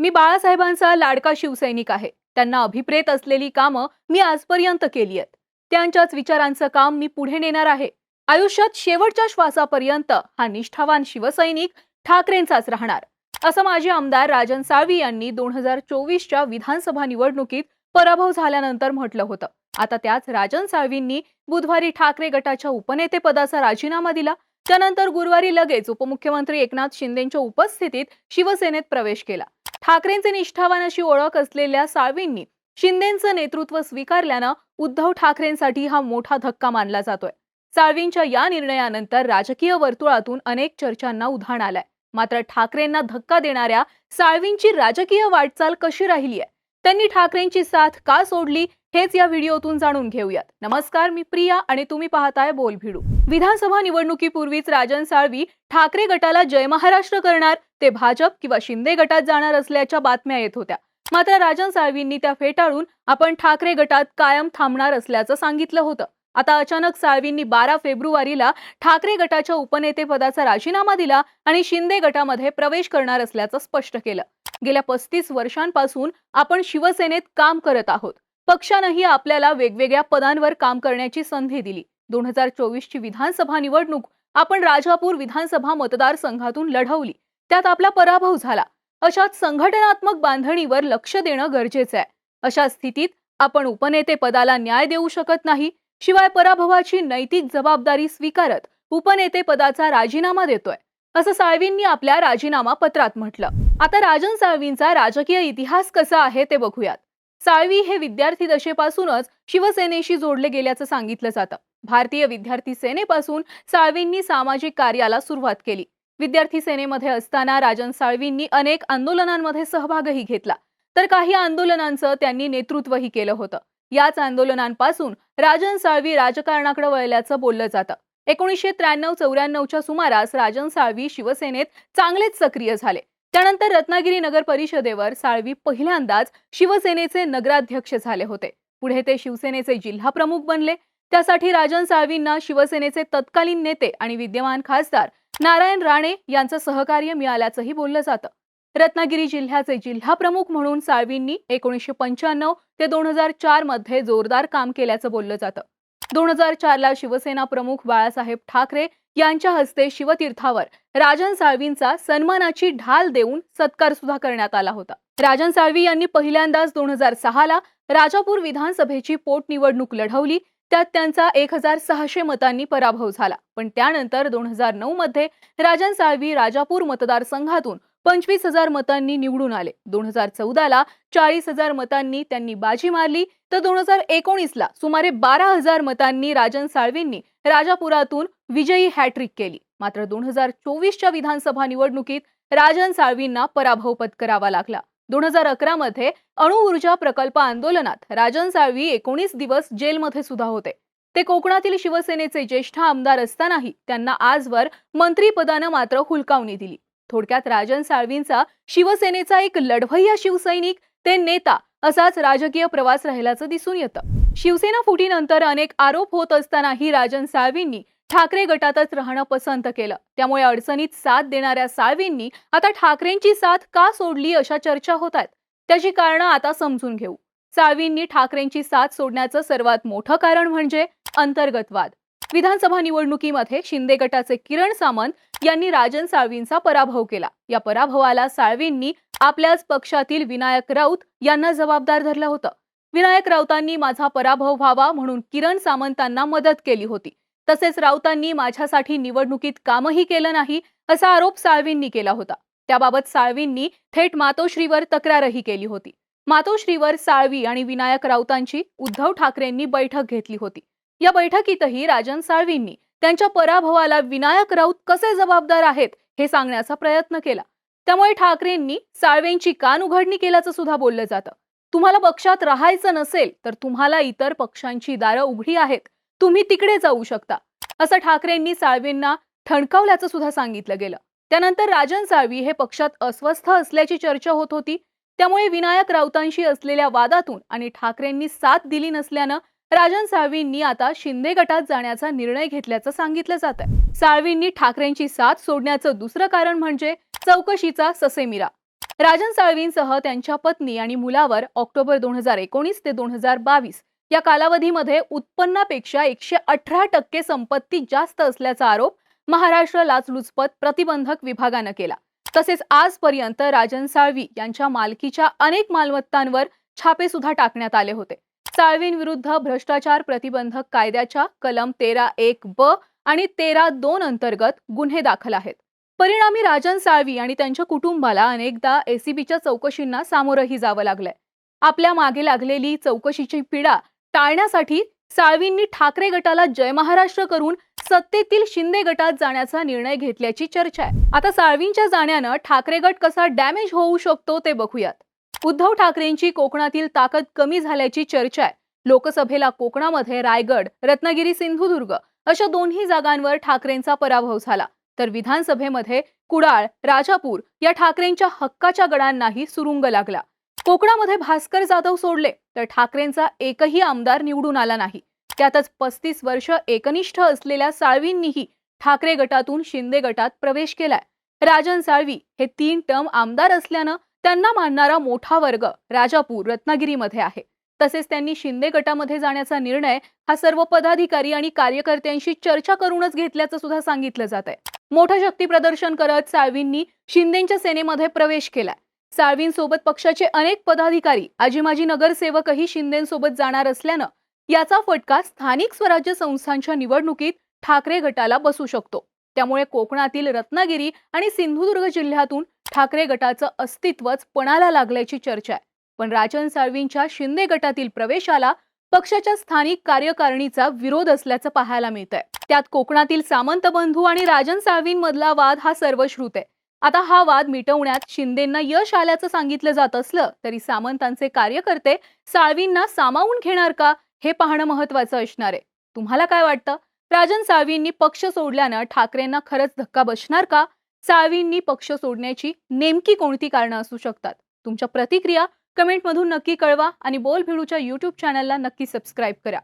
मी बाळासाहेबांचा लाडका शिवसैनिक आहे. त्यांना अभिप्रेत असलेली कामं मी आजपर्यंत केली आहेत. त्यांच्याच विचारांचं काम मी पुढे नेणार आहे. आयुष्यात शेवटच्या श्वासापर्यंत हा निष्ठावान शिवसैनिक ठाकरेंचाच राहणार. असं माजी आमदार राजन साळवी यांनी दोन हजार चोवीसच्या विधानसभा निवडणुकीत पराभव झाल्यानंतर म्हटलं होतं. आता त्याच राजन साळवींनी बुधवारी ठाकरे गटाच्या उपनेतेपदाचा राजीनामा दिला. त्यानंतर गुरुवारी लगेच उपमुख्यमंत्री एकनाथ शिंदेच्या उपस्थितीत शिवसेनेत प्रवेश केला. ठाकरेंचे निष्ठावान अशी ओळख असलेल्या साळवींनी शिंदेचं नेतृत्व स्वीकारल्यानं उद्धव ठाकरेंसाठी हा मोठा धक्का मानला जातोय. साळवींच्या या निर्णयानंतर राजकीय वर्तुळातून अनेक चर्चांना उधाण आलंय. मात्र ठाकरेंना धक्का देणाऱ्या साळवींची राजकीय वाटचाल कशी राहिली आहे त्यांनी ठाकरेंची साथ का सोडली हेच या व्हिडिओतून जाणून घेऊयात. नमस्कार मी प्रिया आणि तुम्ही पाहताय बोल भिडू विधानसभा निवडणुकीपूर्वीच राजन साळवी ठाकरे गटाला जय महाराष्ट्र करणार ते भाजप किंवा शिंदे गटात जाणार असल्याच्या बातम्या येत होत्या. मात्र राजन साळवींनी त्या फेटाळून आपण ठाकरे गटात कायम थांबणार असल्याचं सांगितलं होतं. आता अचानक साळवींनी बारा फेब्रुवारीला ठाकरे गटाच्या उपनेतेपदाचा राजीनामा दिला आणि शिंदे गटामध्ये प्रवेश करणार असल्याचं स्पष्ट केलं. गेल्या पस्तीस वर्षांपासून आपण शिवसेनेत काम करत आहोत. पक्षानंही आपल्याला वेगवेगळ्या पदांवर काम करण्याची संधी दिली. दोन हजार चोवीसची विधानसभा निवडणूक आपण राजापूर विधानसभा मतदारसंघातून लढवली. त्यात आपला पराभव झाला. अशात संघटनात्मक बांधणीवर लक्ष देणं गरजेचं आहे. अशा स्थितीत आपण उपनेते पदाला न्याय देऊ शकत नाही शिवाय पराभवाची नैतिक जबाबदारी स्वीकारत उपनेते पदाचा राजीनामा देतोय असं साळवींनी आपल्या राजीनामा पत्रात म्हटलं. आता राजन साळवींचा राजकीय इतिहास कसा आहे ते बघूयात. साळवी हे विद्यार्थी दशेपासूनच शिवसेनेशी जोडले गेल्याचं सांगितलं जातं. भारतीय विद्यार्थी सेनेपासून साळवींनी सामाजिक कार्याला सुरुवात केली. विद्यार्थी सेनेमध्ये असताना राजन साळवींनी अनेक आंदोलनांमध्ये सहभागही घेतला. तर काही आंदोलनांचं त्यांनी नेतृत्वही केलं होतं. याच आंदोलनांपासून राजन साळवी राजकारणाकडे वळल्याचं बोललं जातं. एकोणीसशे त्र्याण्णव चौऱ्याण्णवच्या सुमारास राजन साळवी शिवसेनेत चांगलेच सक्रिय झाले. त्यानंतर रत्नागिरी नगर परिषदेवर साळवी पहिल्यांदाच शिवसेनेचे नगराध्यक्ष झाले होते. पुढे ते शिवसेनेचे जिल्हा प्रमुख बनले. त्यासाठी राजन साळवींना शिवसेनेचे तत्कालीन नेते आणि विद्यमान खासदार नारायण राणे यांचं सहकार्य मिळाल्याचंही बोललं जातं. रत्नागिरी जिल्ह्याचे जिल्हाप्रमुख म्हणून साळवींनी एकोणीसशे पंच्याण्णव ते दोन हजार चारमध्ये जोरदार काम केल्याचं बोललं जातं. दोन हजार चारला शिवसेना प्रमुख बाळासाहेब ठाकरे यांच्या हस्ते शिवतीर्थावर राजन साळवींचा सन्मानाची ढाल देऊन सत्कार सुद्धा करण्यात आला होता. राजन साळवी यांनी पहिल्यांदाच दोन हजार सहाला राजापूर विधानसभेची पोटनिवडणूक लढवली. त्यात त्यांचा एक हजार सहाशे मतांनी पराभव झाला. पण त्यानंतर दोन हजार नऊ मध्ये राजन साळवी राजापूर मतदारसंघातून पंचवीस हजार मतांनी निवडून आले. दोन हजार चौदाला चाळीस हजार मतांनी त्यांनी बाजी मारली. तर दोन हजार एकोणीसला सुमारे बारा हजार मतांनी राजन साळवींनी राजापुरातून विजयी हॅट्रिक केली. मात्र दोन हजार चोवीसच्या विधानसभा निवडणुकीत राजन साळवींना पराभव पत्करावा लागला. दोन हजार अकरा मध्ये अणुऊर्जा प्रकल्प आंदोलनात राजन साळवी एकोणीस दिवस जेलमध्ये सुद्धा होते. ते कोकणातील शिवसेनेचे ज्येष्ठ आमदार असतानाही त्यांना आजवर मंत्रीपदानं मात्र हुलकावणी दिली. थोडक्यात राजन साळवींचा शिवसेनेचा एक लढवय्या शिवसैनिक ते नेता असाच राजकीय प्रवास राहिल्याचं दिसून येतं. शिवसेना फुटीनंतर अनेक आरोप होत असतानाही राजन साळवींनी ठाकरे गटातच राहणं पसंत केलं. त्यामुळे अडचणीत साथ देणाऱ्या साळवींनी आता ठाकरेंची साथ का सोडली अशा चर्चा होत आहेत. त्याची कारणं आता समजून घेऊ. साळवींनी ठाकरेंची साथ सोडण्याचं सर्वात मोठं कारण म्हणजे अंतर्गतवाद. विधानसभा निवडणुकीमध्ये शिंदे गटाचे किरण सामंत यांनी राजन साळवींचा पराभव केला. या पराभवाला साळवींनी आपल्याच पक्षातील विनायक राऊत यांना जबाबदार धरलं होतं. विनायक राऊतांनी माझा पराभव व्हावा म्हणून किरण सामंतांना मदत केली होती. तसेच राऊतांनी माझ्यासाठी निवडणुकीत कामही केलं नाही असा आरोप साळवींनी केला होता. त्याबाबत साळवींनी थेट मातोश्रीवर तक्रारही केली होती. मातोश्रीवर साळवी आणि विनायक राऊतांची उद्धव ठाकरेंनी बैठक घेतली होती. या बैठकीतही राजन साळवींनी त्यांच्या पराभवाला विनायक राऊत कसे जबाबदार आहेत हे सांगण्याचा प्रयत्न केला. त्यामुळे ठाकरेंनी साळवेंची कान उघडणी केल्याचं सुद्धा बोललं जातं. तुम्हाला पक्षात राहायचं नसेल तर तुम्हाला इतर पक्षांची दारं उघडी आहेत. तुम्ही तिकडे जाऊ शकता. असं ठाकरेंनी साळवींना ठणकावल्याचं सुद्धा सांगितलं गेलं. त्यानंतर राजन साळवी हे पक्षात अस्वस्थ असल्याची चर्चा होत होती. त्यामुळे विनायक राऊतांशी असलेल्या वादातून आणि ठाकरेंनी साथ दिली नसल्यानं राजन साळवींनी आता शिंदे गटात जाण्याचा निर्णय घेतल्याचं सांगितलं जात आहे. साळवींनी ठाकरेंची साथ सोडण्याचं दुसरं कारण म्हणजे चौकशीचा ससेमिरा. राजन साळवींसह त्यांच्या पत्नी आणि मुलावर ऑक्टोबर दोन हजार एकोणीस ते दोन हजार बावीस या कालावधीमध्ये उत्पन्नापेक्षा एकशे अठरा टक्के संपत्ती जास्त असल्याचा आरोप महाराष्ट्र लाचलुचपत प्रतिबंधक विभागानं केला. तसेच आजपर्यंत राजन साळवी यांच्या मालकीच्या अनेक मालमत्तांवर छापे सुद्धा टाकण्यात आले होते. साळवींविरुद्ध भ्रष्टाचार प्रतिबंधक कायद्याच्या कलम तेरा एक ब आणि तेरा दोन अंतर्गत गुन्हे दाखल आहेत. परिणामी राजन साळवी आणि त्यांच्या कुटुंबाला अनेकदा एसीबीच्या चौकशींना सामोरंही जावं लागलंय. आपल्या मागे लागलेली चौकशीची पीडा टाळण्यासाठी साळवींनी ठाकरे गटाला जय महाराष्ट्र करून सत्तेतील शिंदे गटात जाण्याचा निर्णय घेतल्याची चर्चा आहे. आता साळवींच्या जाण्यानं ठाकरे गट कसा डॅमेज होऊ शकतो ते बघूयात. उद्धव ठाकरेंची कोकणातील ताकद कमी झाल्याची चर्चा आहे. लोकसभेला कोकणामध्ये रायगड रत्नागिरी सिंधुदुर्ग अशा दोन्ही जागांवर ठाकरेंचा पराभव झाला. तर विधानसभेमध्ये कुडाळ राजापूर या ठाकरेंच्या हक्काच्या गडांनाही सुरुंग लागला. कोकणामध्ये भास्कर जाधव सोडले तर ठाकरेंचा एकही आमदार निवडून आला नाही. त्यातच पस्तीस वर्ष एकनिष्ठ असलेल्या साळवींनीही ठाकरे गटातून शिंदे गटात प्रवेश केलाय. राजन साळवी हे तीन टर्म आमदार असल्यानं त्यांना मानणारा मोठा वर्ग राजापूर रत्नागिरीमध्ये आहे. तसेच त्यांनी शिंदे गटामध्ये जाण्याचा निर्णय हा सर्व पदाधिकारी आणि कार्यकर्त्यांशी चर्चा करूनच घेतल्याचं सुद्धा सांगितलं जात आहे. मोठं शक्ती प्रदर्शन करत साळवींनी शिंदेच्या सेनेमध्ये प्रवेश केलाय. साळवींसोबत पक्षाचे अनेक पदाधिकारी आजीमाजी नगरसेवकही शिंदेसोबत जाणार असल्यानं याचा फटका स्थानिक स्वराज्य संस्थांच्या निवडणुकीत ठाकरे गटाला बसू शकतो. त्यामुळे कोकणातील रत्नागिरी आणि सिंधुदुर्ग जिल्ह्यातून ठाकरे गटाचं अस्तित्वच पणाला लागल्याची चर्चा आहे. पण राजन साळवींच्या शिंदे गटातील प्रवेशाला पक्षाच्या स्थानिक कार्यकारिणीचा विरोध असल्याचं पाहायला मिळत आहे त्यात कोकणातील सामंत बंधू आणि राजन साळवींमधला वाद हा सर्वश्रुत आहे. आता हा वाद मिटवण्यात शिंदेंना यश आल्याचं सांगितलं जात असलं तरी सामंतांचे कार्यकर्ते साळवींना सामावून घेणार का हे पाहणं महत्वाचं असणार आहे. तुम्हाला काय वाटतं? राजन साळवींनी पक्ष सोडल्यानं ठाकरेंना खरंच धक्का बसणार का? साळवींनी पक्ष सोडण्याची नेमकी कोणती कारणं असू शकतात? तुमच्या प्रतिक्रिया कमेंटमधून नक्की कळवा आणि बोल भिडूच्या युट्यूब चॅनलला नक्की सबस्क्राईब करा.